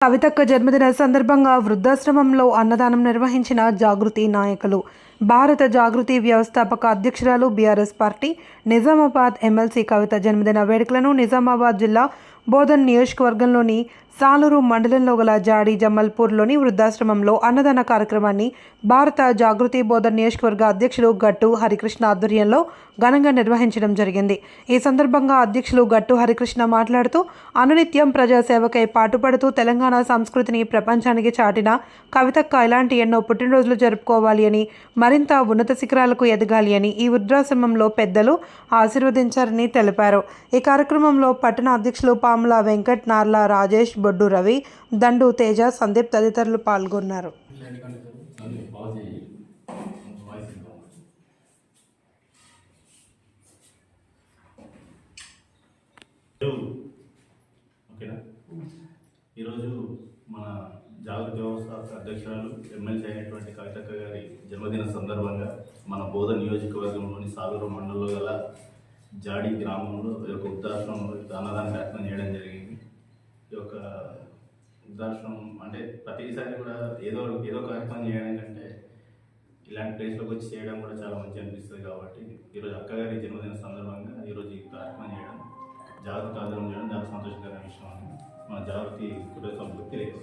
కవితక్క జన్మదిన సందర్భంగా వృద్ధాశ్రమంలో అన్నదానం నిర్వహించిన జాగృతి నాయకులు. భారత జాగృతి వ్యవస్థాపక అధ్యక్షురాలు BRS party Nizamabad MLC Kavitha జన్మదిన వేడుకలను నిజామాబాద్ జిల్లా బోధన్ నియోజకవర్గంలోని సాలూరు మండలంలో గల జాడి జమ్మల్పూర్లోని వృద్ధాశ్రమంలో అన్నదాన కార్యక్రమాన్ని భారత జాగృతి బోధన్ నియోజకవర్గ అధ్యక్షులు గట్టు హరికృష్ణ ఆధ్వర్యంలో ఘనంగా నిర్వహించడం జరిగింది. ఈ సందర్భంగా అధ్యక్షులు గట్టు హరికృష్ణ మాట్లాడుతూ అనునిత్యం ప్రజాసేవకై పాటుపడుతూ తెలంగాణ సంస్కృతిని ప్రపంచానికి చాటిన కవితక్క ఇలాంటి ఎన్నో పుట్టినరోజులు జరుపుకోవాలి అని మరింత ఉన్నత శిఖరాలకు ఎదగాలి అని ఈ వృద్ధాశ్రమంలో పెద్దలు ఆశీర్వదించారని తెలిపారు. ఈ కార్యక్రమంలో పట్టణ అధ్యక్షులు పాముల వెంకట్ నార్ల రాజేష్ బొడ్డు రవి దండు తేజ సందీప్ తదితరులు పాల్గొన్నారు. ఈరోజు మన జాగృతి వ్యవస్థ అధ్యక్షురాలు ఎమ్మెల్సీ అయినటువంటి కవితక్క గారి జన్మదిన సందర్భంగా మన బోధ నియోజకవర్గంలోని సాగర మండలంలో గల జాడి గ్రామంలో ఈ యొక్క వృద్ధాశ్రమంలో అన్నదాన కార్యక్రమం చేయడం జరిగింది. ఈ యొక్క వృద్ధాశ్రమం అంటే ప్రతిసారి కూడా ఏదో ఏదో కార్యక్రమం చేయడం కంటే ఇలాంటి ప్లేస్లోకి వచ్చి చేయడం కూడా చాలా మంచి అనిపిస్తుంది కాబట్టి ఈరోజు అక్కగారి జన్మదిన సందర్భంగా ఈరోజు ఈ కార్యక్రమం చేయడం జాగ్రత్త ఆధారం చేయడం చాలా సంతోషకరమైన విషయం అని మన జాగ్రత్త కుటుంబ తెలియదు